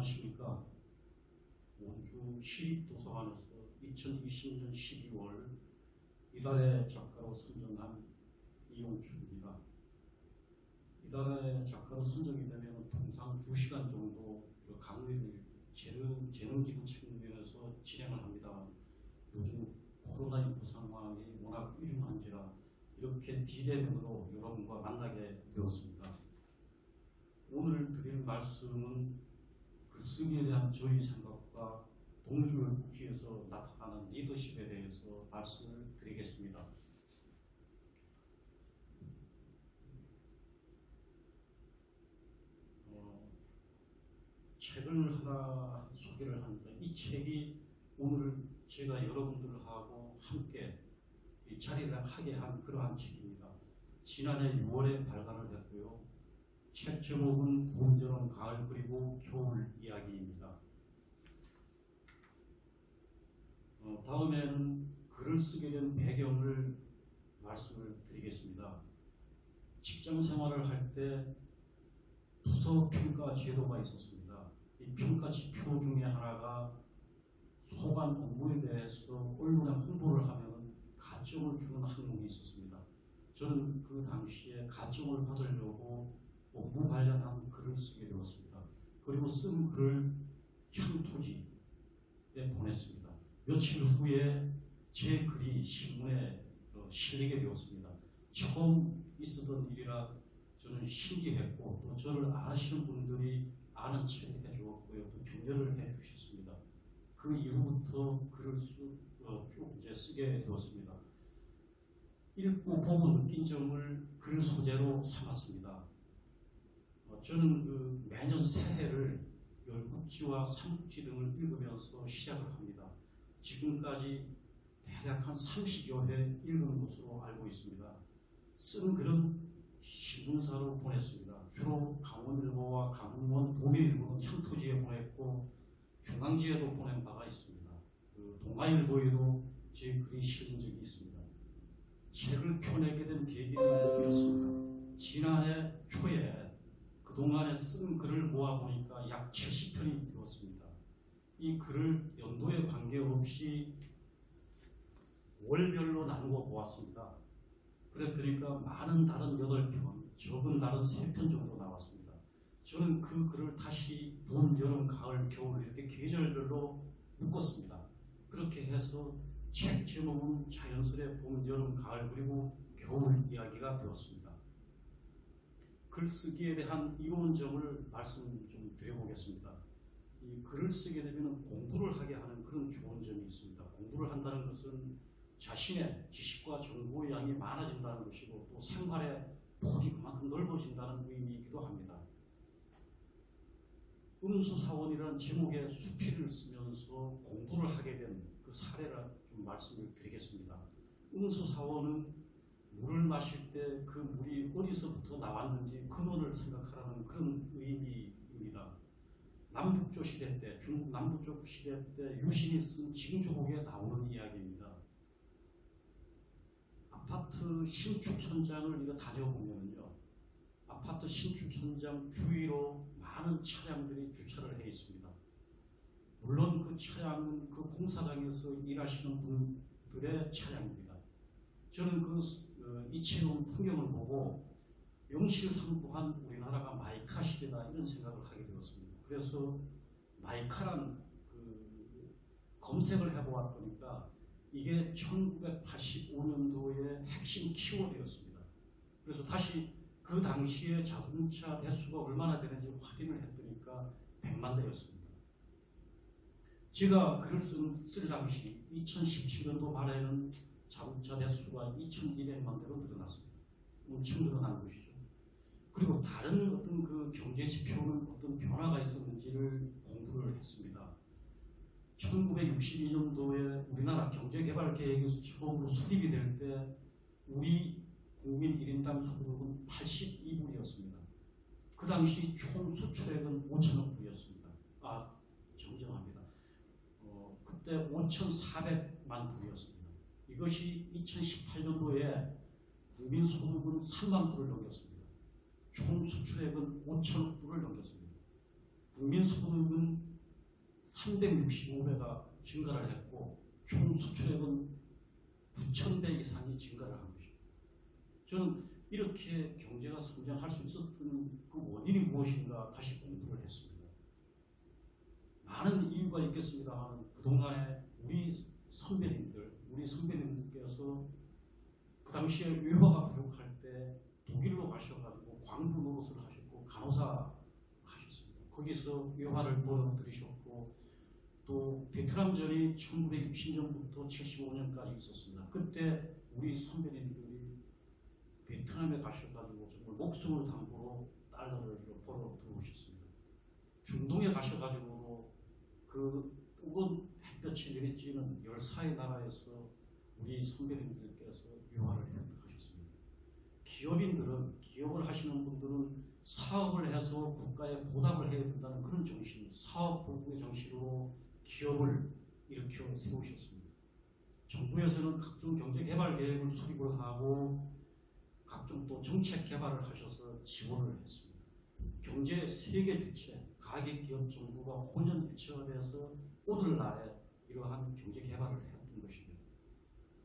안녕하십니까. 원주 시립도서관에서 2020년 12월 이달의 작가로 선정한 이용춘입니다. 이달의 작가로 선정이 되면 통상 2시간 정도 그 강의를 재능, 재능기부 측면에서 진행을 합니다. 요즘 코로나19 상황이 워낙 위중한지라 이렇게 비대면으로 여러분과 만나게 되었습니다. 오늘 드릴 말씀은 글쓰기에 대한 저희 생각과 동주를 국지에서 나타나는 리더십에 대해서 말씀을 드리겠습니다. 어, 책을 하나 소개를 합니다. 이 책이 오늘 제가 여러분들하고 함께 이 자리를 하게 한 그러한 책입니다. 지난해 6월에 발간을 했고요. 책 제목은 봄, 여름, 가을 그리고 겨울 이야기입니다. 어, 다음에는 글을 쓰게 된 배경을 말씀을 드리겠습니다. 직장 생활을 할 때 부서 평가 제도가 있었습니다. 이 평가 지표 중에 하나가 소관 업무에 대해서 언론에 홍보를 하면 가점을 주는 항목이 있었습니다. 저는 그 당시에 가점을 받으려고 업무 관련한 글을 쓰게 되었습니다. 그리고 쓴 글을 향토지에 보냈습니다. 며칠 후에 제 글이 신문에 어, 실리게 되었습니다. 처음 있었던 일이라 저는 신기했고 또 저를 아시는 분들이 아는 척 해주었고요. 또 격려를 해주셨습니다. 그 이후부터 글을 쓰, 어, 쭉 이제 쓰게 되었습니다. 읽고 보고 느낀 점을 글 소재로 삼았습니다. 어, 저는 그 매년 새해를 열국지와 삼국지 등을 읽으면서 시작을 합니다. 지금까지 대략 한 30여 회 읽은 것으로 알고 있습니다. 쓴 글은 신문사로 보냈습니다. 주로 강원일보와 강원원 도민일보는 향토지에 보냈고 중앙지에도 보낸 바가 있습니다. 그 동아일보에도 제 글이 실린 적이 있습니다. 책을 펴내게 된 계기는 이렇습니다. 지난해 초에 그 동안에 쓴 글을 모아보니까 약 70편이 되었습니다. 이 글을 연도에 관계없이 월별로 나누어 보았습니다. 그랬더니까 많은 달은 8편, 적은 달은 3편 정도 나왔습니다. 저는 그 글을 다시 봄, 여름, 가을, 겨울 이렇게 계절별로 묶었습니다. 그렇게 해서 책 제목은 자연스레 봄, 여름, 가을 그리고 겨울 이야기가 되었습니다. 글쓰기에 대한 이론점을 말씀 좀 드려보겠습니다. 이 글을 쓰게 되면 공부를 하게 하는 그런 좋은 점이 있습니다. 공부를 한다는 것은 자신의 지식과 정보의 양이 많아진다는 것이고 또 생활의 폭이 그만큼 넓어진다는 의미이기도 합니다. 음수사원이라는 제목의 수필을 쓰면서 공부를 하게 된 그 사례를 좀 말씀을 드리겠습니다. 음수사원은 물을 마실 때 그 물이 어디서부터 나왔는지 근원을 생각하라는 그런 의미입니다. 남북조 시대 때, 중국 남북조 시대 때 유신이 쓴 징조곡에 나오는 이야기입니다. 아파트 신축 현장을 이거 다녀보면요. 아파트 신축 현장 주위로 많은 차량들이 주차를 해 있습니다. 물론 그 차량은 그 공사장에서 일하시는 분들의 차량입니다. 저는 그 어, 이채로운 풍경을 보고 명실상부한 우리나라가 마이카 시대다 이런 생각을 하게 되었습니다. 그래서 마이카란 그 검색을 해보았더니까 이게 1985년도의 핵심 키워드였습니다. 그래서 다시 그 당시에 자동차 대수가 얼마나 되는지 확인을 했더니까 100만 대였습니다. 제가 글을 쓴, 쓸 당시 2017년도 말에는 자동차 대수가 2,200만 대로 늘어났습니다. 엄청 늘어난 것이죠. 그리고 다른 어떤 그 경제 지표는 어떤 변화가 있었는지를 공부를 했습니다. 1962년도에 우리나라 경제개발 계획에서 처음으로 수립이 될 때 우리 국민 1인당 소득은 82불이었습니다. 그 당시 총 수출액은 5천억 불이었습니다. 아, 정정합니다. 어, 그때 5,400만 불이었습니다. 이것이 2018년도에 국민 소득은 3만 불을 넘겼습니다. 총 수출액은 5천억 불을 넘겼습니다. 국민 소득은 365배가 증가를 했고 총 수출액은 9,000배 이상이 증가를 한 것입니다. 저는 이렇게 경제가 성장할 수 있었던 그 원인이 무엇인가 다시 공부를 했습니다. 많은 이유가 있겠습니다만 그동안에 우리 선배님들, 우리 선배님들께서 그 당시에 외화가 부족할 때 독일로 가셔가지고 광부 노릇을 하셨고 간호사 하셨습니다. 거기서 외화를 벌어들이셨고 또 베트남전이 1960년부터 75년까지 있었습니다. 그때 우리 선배님들이 베트남에 가셔가지고 정말 목숨을 담보로 달러를 벌어 들어오셨습니다. 중동에 가셔가지고도 그 뜨거운 햇볕이 내리쬐는 열사의 나라에서 우리 선배님들께서 유화를 획득하셨습니다. 기업인들은 기업을 하시는 분들은 사업을 해서 국가에 보답을 해야 된다는 그런 정신, 사업 보국의 정신으로 기업을 일으켜 세우셨습니다. 정부에서는 각종 경제 개발 계획을 수립을 하고 각종 또 정책 개발을 하셔서 지원을 했습니다. 경제 세계 주체, 가계 기업 정부가 혼연 일체가 돼서 오늘날에 이러한 경제 개발을 했던 것입니다.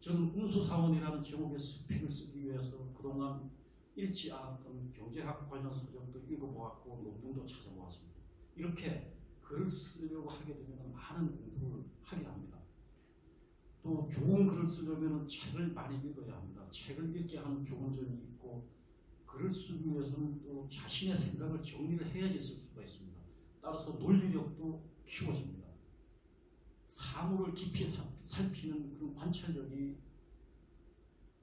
저는 운수사원이라는 제목의 스피를 쓰기 위해서 그동안 읽지 않았던 경제학 관련 서적도 읽어보았고 논문도 찾아보았습니다. 이렇게 글을 쓰려고 하게 되면 많은 공부를 하게 합니다. 또 좋은 글을 쓰려면 책을 많이 읽어야 합니다. 책을 읽게 하는 교훈전이 있고 글을 쓰기 위해서는 또 자신의 생각을 정리를 해야지 쓸 수가 있습니다. 따라서 논리력도 키워집니다. 사물을 깊이 사- 살피는 그런 관찰력이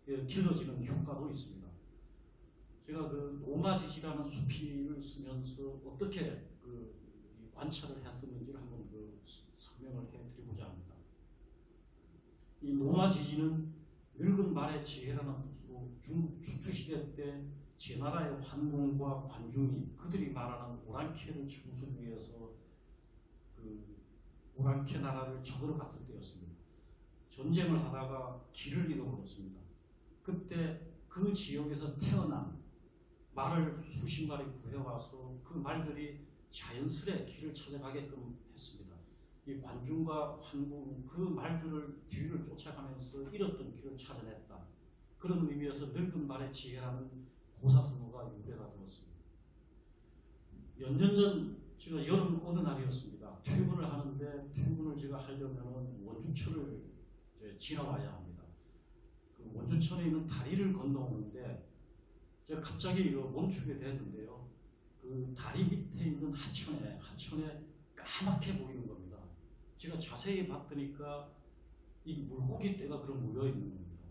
예, 길러지는 효과도 있습니다. 제가 그 오마지시라는 수필을 쓰면서 어떻게 그이 관찰을 했었는지를 한번 그 스- 설명을 해드리고자 합니다. 이 노마지지는 늙은 말의 지혜라는 뜻으로 중국 추추시대 때 제 나라의 환공과 관중이 그들이 말하는 오랑캐를 청수를 위해서 그 오랑캐 나라를 쳐들어 갔을 때였습니다. 전쟁을 하다가 길을 잃어버렸습니다. 그때 그 지역에서 태어난 말을 수십 마리 구해와서 그 말들이 자연스레 길을 찾아가게끔 했습니다. 이 관중과 환궁 그 말들을 뒤를 쫓아가면서 잃었던 길을 찾아냈다. 그런 의미에서 늙은 말의 지혜라는 고사성어가 유래가 되었습니다. 몇년전 제가 여름 어느 날이었습니다. 퇴근을 하는데 퇴근을 제가 하려면 원주철을 이제 지나와야 합니다. 그 원주천에 있는 다리를 건너오는데 제가 갑자기 멈추게 되는데요. 그 다리 밑에 있는 하천에 하천에 까맣게 보이는 겁니다. 제가 자세히 봤더니까 이 물고기 떼가 그런 모여 있는 겁니다.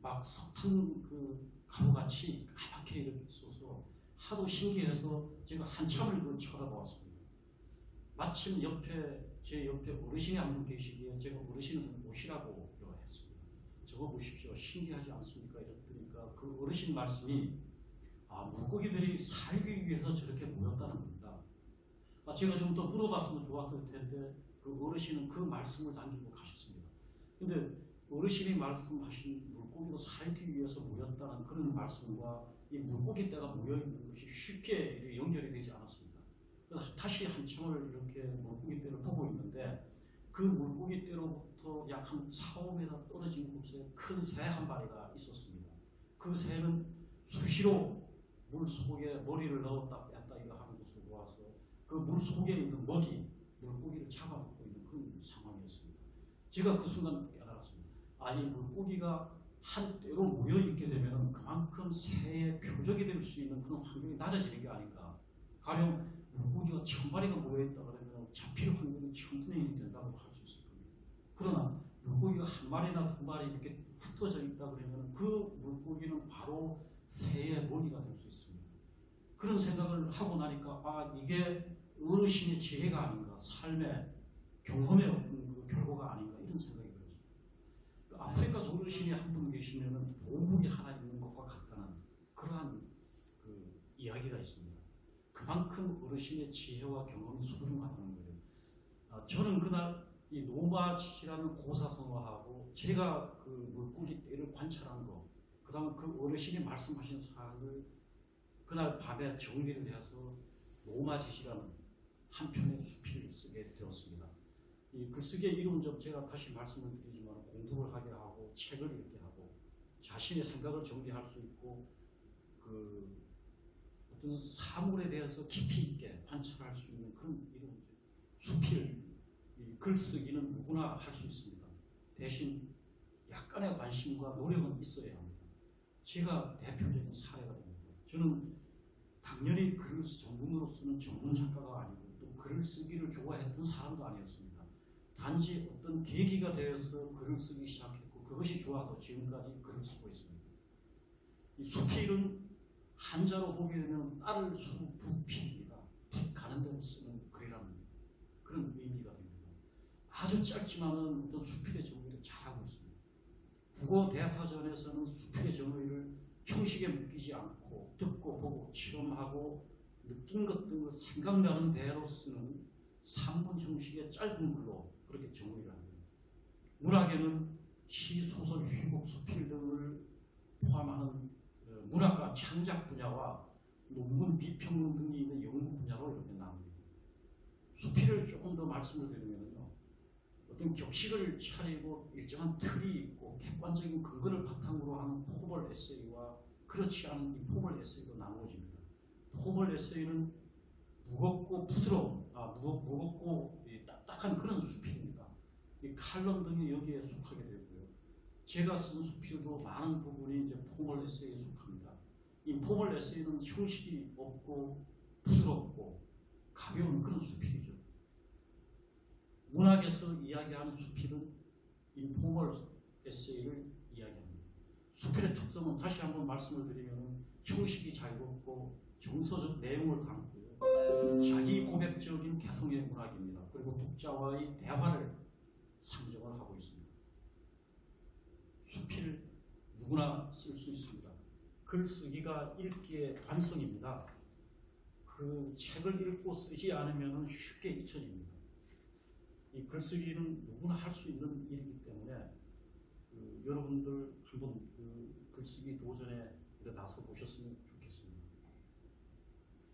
막 석탄 그 가루같이 까맣게 이렇게 있어서 하도 신기해서 제가 한참을 그 쳐다보았습니다. 마침 옆에 제 옆에 어르신이 한 분 계시기에 제가 어르신을 좀 모시라고 했습니다. 저거 보십시오. 신기하지 않습니까? 이랬더니까 그 어르신 말씀이 아, 물고기들이 살기 위해서 저렇게 모였다는 겁니다. 아, 제가 좀 더 물어봤으면 좋았을 텐데 그 어르신은 그 말씀을 남기고 가셨습니다. 근데 어르신이 말씀하신 물고기도 살기 위해서 모였다는 그런 말씀과 이 물고기 떼가 모여 있는 것이 쉽게 연결이 되지 않았습니다. 다시 한참을 이렇게 물고기 떼를 보고 있는데 그 물고기 떼로부터 약 한 4, 5m 떨어진 곳에 큰 새 한 마리가 있었습니다. 그 새는 수시로 물 속에 머리를 넣었다 뺐다 이거 하는 것을 보아서 그 물 속에 있는 먹이 물고기를 잡아먹고 있는 그런 상황이었습니다. 제가 그 순간 깨달았습니다. 아, 이 물고기가 한때로 모여 있게 되면 그만큼 새의 표적이 될 수 있는 그런 환경이 낮아지는 게 아닌가. 가령 물고기가 천 마리가 모여 있다 그러면 잡힐 확률이 천분의 일이 된다고 할 수 있을 겁니다. 그러나 물고기가 한 마리나 두 마리 이렇게 흩어져 있다 그러면 그 물고기는 바로 새의 먹이가 될 수 있습니다. 그런 생각을 하고 나니까 아 이게 어르신의 지혜가 아닌가 삶의 경험의 어떤 그 결과가 아닌가 이런 생각이 들었습니다. 그 아프리카 어르신이 한 분 계시면은 보물이 하나 있는 것과 같다는 그러한 그 이야기가 있습니다. 그만큼 어르신의 지혜와 경험이 소중하다는 거예요. 아, 저는 그날 이 노마치라는 고사성어하고 제가 그 물고기 떼를 관찰한 거, 그 다음 그 어르신이 말씀하신 사항을 그날 밤에 정리를 해서 노마지시라는 한 편의 수필을 쓰게 되었습니다. 이 글쓰기의 점 제가 다시 말씀을 드리지만 공부를 하게 하고 책을 읽게 하고 자신의 생각을 정리할 수 있고 그 어떤 사물에 대해서 깊이 있게 관찰할 수 있는 그런 점. 수필 이 글쓰기는 누구나 할 수 있습니다. 대신 약간의 관심과 노력은 있어야 합니다. 제가 대표적인 사례가 됩니다. 저는 당연히 글을 쓰- 전문으로 쓰는 전문 작가가 아니고 또 글을 쓰기를 좋아했던 사람도 아니었습니다. 단지 어떤 계기가 되어서 글을 쓰기 시작했고 그것이 좋아서 지금까지 글을 쓰고 있습니다. 이 수필은 한자로 보게 되면 딸을 수 부필입니다. 푹 가는 대로 쓰는 글이라는 그런 의미가 됩니다. 아주 짧지만은 어떤 수필의 정의를 잘하고 있습니다. 국어 대사전에서는 수필의 정의를 형식에 묶이지 않고 듣고 보고 체험하고 느낀 것 등을 생각나는 대로 쓰는 3분 형식의 짧은 글로 그렇게 정의를 합니다. 문학에는 시, 소설, 희곡, 수필 등을 포함하는 어, 문학과 창작 분야와 논문, 비평론 등이 있는 연구 분야로 이렇게 나눕니다. 수필을 조금 더 말씀을 드리면요. 어떤 격식을 차리고 일정한 틀이 있고 객관적인 근거를 바탕으로 하는 포멀 에세이와 그렇지 않은 이 포멀 에세이로 나누어집니다. 포멀 에세이는 무겁고 부드러운, 아, 무겁, 무겁고 이 딱딱한 그런 수필입니다. 이 칼럼 등이 여기에 속하게 되고요. 제가 쓴 수필도 많은 부분이 이제 포멀 에세이에 속합니다. 이 포멀 에세이는 형식이 없고 부드럽고 가벼운 그런 수필이죠. 문학에서 이야기하는 수필은 인포멀 에세이를 이야기합니다. 수필의 특성은 다시 한번 말씀을 드리면 형식이 자유롭고 정서적 내용을 담고요. 자기 고백적인 개성의 문학입니다. 그리고 독자와의 대화를 상정을 하고 있습니다. 수필 누구나 쓸 수 있습니다. 글 쓰기가 읽기의 관성입니다. 그 책을 읽고 쓰지 않으면 쉽게 잊혀집니다. 이 글쓰기는 누구나 할 수 있는 일이기 때문에 그 여러분들 한번 그 글쓰기 도전에 나서 보셨으면